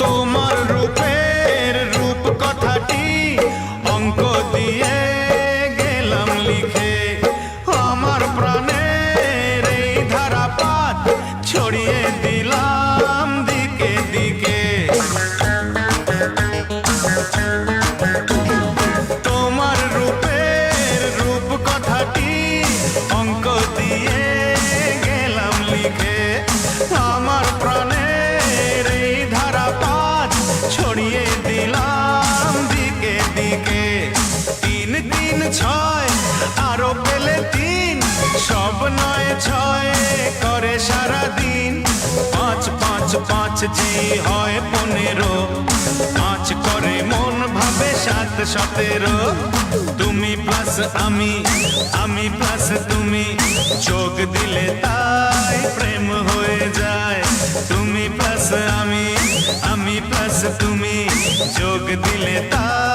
তোমার রূপ কথাটি অঙ্ক দিয়ে গেলাম লিখে। আমার ছড়িয়ে তিন ছয়, আরও পেলে তিন, সব নয় ছয় করে সারা দিন পাঁচ পাঁচ পাঁচ জি হয় পনেরো, পাঁচ করে মন ভাবে সাত, সতেরো। তুমি প্লাস আমি আমি প্লাস তুমি যোগ দিলে তাই প্রেম হয়ে যায়। তুমি প্লাস আমি আমি প্লাস তুমি যোগ দিলে তাই